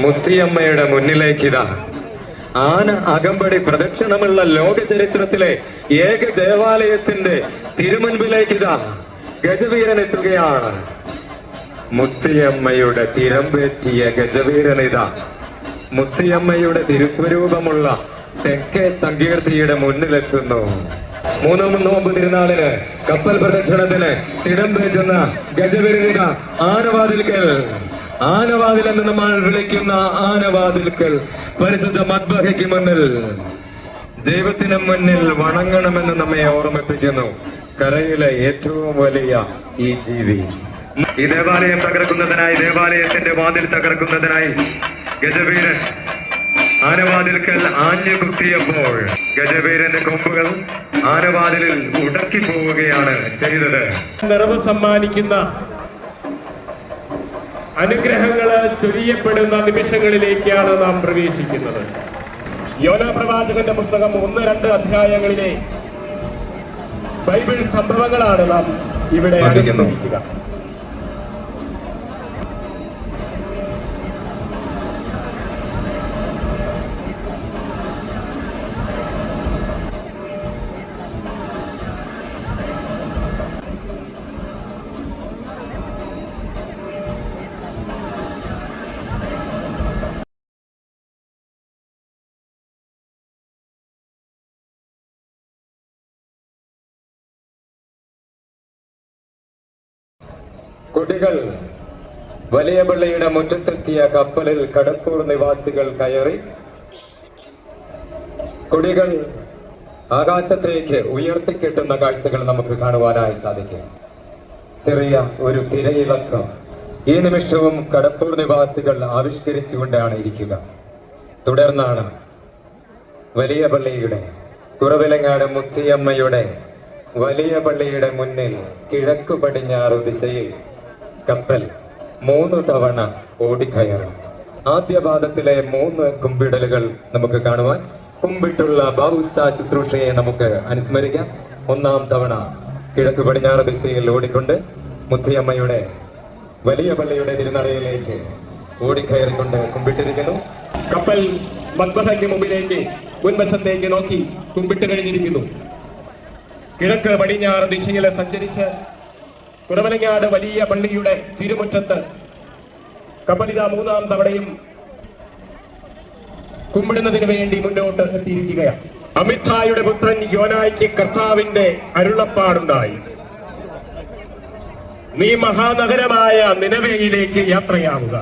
മുത്തിയമ്മയുടെ മുന്നിലേക്കിതാ. ആന അകമ്പടി പ്രദക്ഷിണമുള്ള ലോക ചരിത്രത്തിലെ ഏക ദേവാലയത്തിന്റെ തിരുമുൻപിലേക്കിതാ. ഗജവീരൻ എത്തുകയാണ് മുത്തിയമ്മയുടെ തിരമ്പേറ്റിയ ഗജവീരനിതാ. മുത്തിയമ്മയുടെ തിരുസ്വരൂപമുള്ള തെക്കേ സങ്കീർത്തിയുടെ മുന്നിലെത്തുന്നു. മൂന്നാം നോമ്പ് തിരുനാളിന് കപ്പൽ പ്രദക്ഷിണത്തിന് തിടമ്പേറ്റുന്ന ഗജവീരനിത ആനവാതിൽക്കൽ. ആനവാതിൽ എന്ന് നമ്മൾ വിളിക്കുന്ന ആനവാതിൽക്കൽ. പരിശുദ്ധ മദ്ബഹയ്ക്ക് മുന്നിൽ. ദൈവത്തിന് മുന്നിൽ വണങ്ങണമെന്ന് നമ്മെ ഓർമ്മിപ്പിക്കുന്നു. കരയിലെ ഏറ്റവും വലിയ ഈ ജീവി. ഈ ദേവാലയം തകർക്കുന്നതിനായി ദേവാലയത്തിന്റെ വാതിൽ തകർക്കുന്നതിനായി ഗജവീരൻ ആനവാതിൽക്കൽ ആഞ്ഞു കുത്തിയപ്പോൾ ഗജവീരന്റെ കൊമ്പുകൾ ആനവാതിലിൽ ഉടക്കി പോവുകയാണ് ചെയ്തത്. നിറവ് സമ്മാനിക്കുന്ന അനുഗ്രഹങ്ങൾ ചൊരിയപ്പെടുന്ന നിമിഷങ്ങളിലേക്കാണ് നാം പ്രവേശിക്കുന്നത്. യോന പ്രവാചകന്റെ പുസ്തകം ഒന്ന് രണ്ട് അധ്യായങ്ങളിലെ ബൈബിൾ സംഭവങ്ങളാണ് നാം ഇവിടെ. അനുസ്മരിക്കുക. കുട്ടികൾ വലിയ പള്ളിയുടെ മുറ്റത്തെത്തിയ കപ്പലിൽ കടപ്പൂർ നിവാസികൾ കയറി. കുടികൾ ആകാശത്തേക്ക് ഉയർത്തിക്കെട്ടുന്ന കാഴ്ചകൾ നമുക്ക് കാണുവാനായി സാധിക്കും. ചെറിയ ഒരു തിരയിളക്കം. ഈ നിമിഷവും കടപ്പൂർ നിവാസികൾ ആവിഷ്കരിച്ചുകൊണ്ടാണ് ഇരിക്കുക. തുടർന്നാണ് വലിയ പള്ളിയുടെ കുറവിലങ്ങാട് മുത്തിയമ്മയുടെ വലിയ പള്ളിയുടെ മുന്നിൽ കിഴക്കു പടിഞ്ഞാറ് ദിശയിൽ കപ്പൽ മൂന്ന് തവണ ഓടിക്കയറും. ആദ്യ പാദത്തിലെ മൂന്ന് കുമ്പിടലുകൾ നമുക്ക് കാണുവാൻ കുമ്പിട്ടുള്ള ബാബുസ്താ ശുശ്രൂഷയെ നമുക്ക് അനുസ്മരിക്കാം. ഒന്നാം തവണ കിഴക്ക് പടിഞ്ഞാറ് ദിശയിൽ ഓടിക്കൊണ്ട് മുത്തിയമ്മയുടെ വലിയ പള്ളിയുടെ തിരുനറയിലേക്ക് ഓടിക്കയറിക്കൊണ്ട് കുമ്പിട്ടിരിക്കുന്നു. കപ്പൽ മദ്ബഹയ്ക്ക് മുമ്പിലേക്ക് മുൻവശത്തേക്ക് നോക്കി കുമ്പിട്ട് കഴിഞ്ഞിരിക്കുന്നു. കിഴക്ക് പടിഞ്ഞാറ് ദിശയിൽ സഞ്ചരിച്ച് കുറവലങ്ങാട് വലിയ പള്ളിയുടെ തിരുമുറ്റത്ത് കപ്പലിത മൂന്നാം തവണയും കുമ്പിടുന്നതിന് വേണ്ടി മുന്നോട്ട് എത്തിയിരിക്കുകയാണ്. അമിത്ഷായുടെ പുത്രൻ യോനായ്ക്ക് കർത്താവിന്റെ അരുളപ്പാടുണ്ടായി. നീ മഹാനഗരമായ നിലവയിലേക്ക് യാത്രയാവുക.